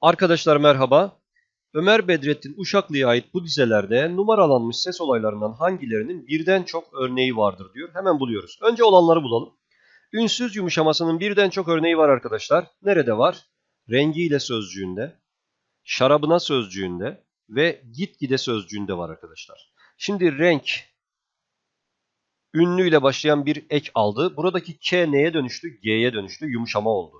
Arkadaşlar merhaba. Ömer Bedrettin Uşaklı'ya ait bu dizelerde numaralanmış ses olaylarından hangilerinin birden çok örneği vardır diyor. Hemen buluyoruz. Önce olanları bulalım. Ünsüz yumuşamasının birden çok örneği var arkadaşlar. Nerede var? Rengiyle sözcüğünde, şarabına sözcüğünde ve gitgide sözcüğünde var arkadaşlar. Şimdi renk ünlüyle başlayan bir ek aldı. Buradaki K neye dönüştü? G'ye dönüştü. Yumuşama oldu.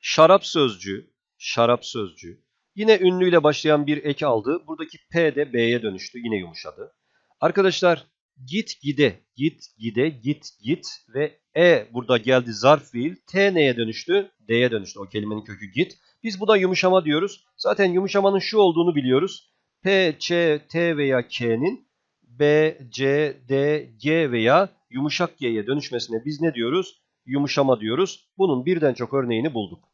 Şarap sözcüğü, şarap sözcüğü. Yine ünlüyle başlayan bir ek aldı. Buradaki P de B'ye dönüştü. Yine yumuşadı. Arkadaşlar git gide, git gide, git git ve E burada geldi zarf fiil. T neye dönüştü? D'ye dönüştü. O kelimenin kökü git. Biz buna yumuşama diyoruz. Zaten yumuşamanın şu olduğunu biliyoruz. P, Ç, T veya K'nin B, C, D, G veya yumuşak G'ye dönüşmesine biz ne diyoruz? Yumuşama diyoruz. Bunun birden çok örneğini bulduk.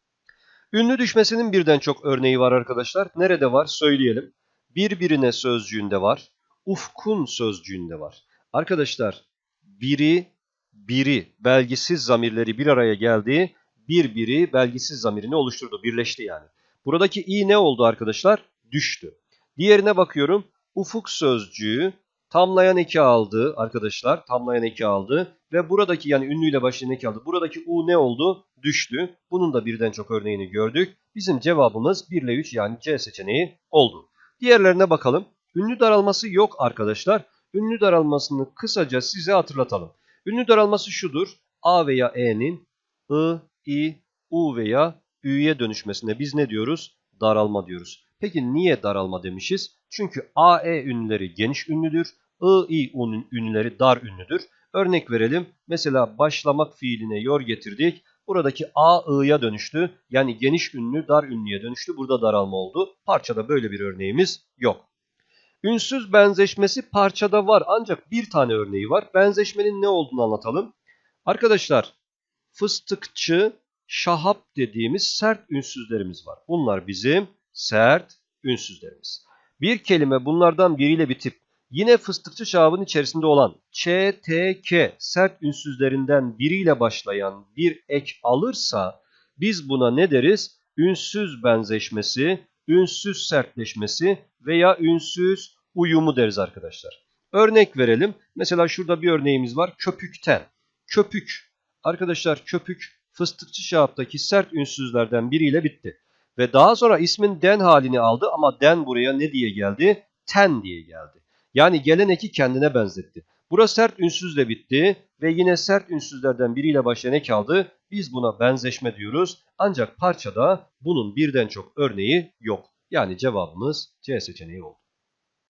Ünlü düşmesinin birden çok örneği var arkadaşlar. Nerede var söyleyelim. Birbirine sözcüğünde var. Ufkun sözcüğünde var. Arkadaşlar biri, biri belgisiz zamirleri bir araya geldi. Bir biri belgisiz zamirini oluşturdu. Birleşti yani. Buradaki i ne oldu arkadaşlar? Düştü. Diğerine bakıyorum. Ufuk sözcüğü tamlayan eki aldı arkadaşlar. Tamlayan eki aldı. Ve buradaki yani ünlüyle başlayan eki aldı. Buradaki u ne oldu? Düştü. Bunun da birden çok örneğini gördük. Bizim cevabımız 1 ile 3 yani C seçeneği oldu. Diğerlerine bakalım. Ünlü daralması yok arkadaşlar. Ünlü daralmasını kısaca size hatırlatalım. Ünlü daralması şudur. A veya E'nin I, I, U veya Ü'ye dönüşmesine biz ne diyoruz? Daralma diyoruz. Peki niye daralma demişiz? Çünkü A, E ünlüleri geniş ünlüdür. I, I, U ünlüleri dar ünlüdür. Örnek verelim. Mesela başlamak fiiline yor getirdik. Buradaki A, I'ya dönüştü. Yani geniş ünlü dar ünlüye dönüştü. Burada daralma oldu. Parçada böyle bir örneğimiz yok. Ünsüz benzeşmesi parçada var ancak bir tane örneği var. Benzeşmenin ne olduğunu anlatalım. Arkadaşlar fıstıkçı, şahap dediğimiz sert ünsüzlerimiz var. Bunlar bizim sert ünsüzlerimiz. Bir kelime bunlardan biriyle bitip yine fıstıkçı şahabın içerisinde olan ç, t, k sert ünsüzlerinden biriyle başlayan bir ek alırsa biz buna ne deriz? Ünsüz benzeşmesi, ünsüz sertleşmesi veya ünsüz uyumu deriz arkadaşlar. Örnek verelim. Mesela şurada bir örneğimiz var. Köpükten. Köpük. Arkadaşlar köpük fıstıkçı şahaptaki sert ünsüzlerden biriyle bitti. Ve daha sonra ismin den halini aldı ama den buraya ne diye geldi? Ten diye geldi. Yani gelen eki kendine benzetti. Burası sert ünsüzle bitti ve yine sert ünsüzlerden biriyle başlayan ek aldı. Biz buna benzeşme diyoruz. Ancak parçada bunun birden çok örneği yok. Yani cevabımız C seçeneği oldu.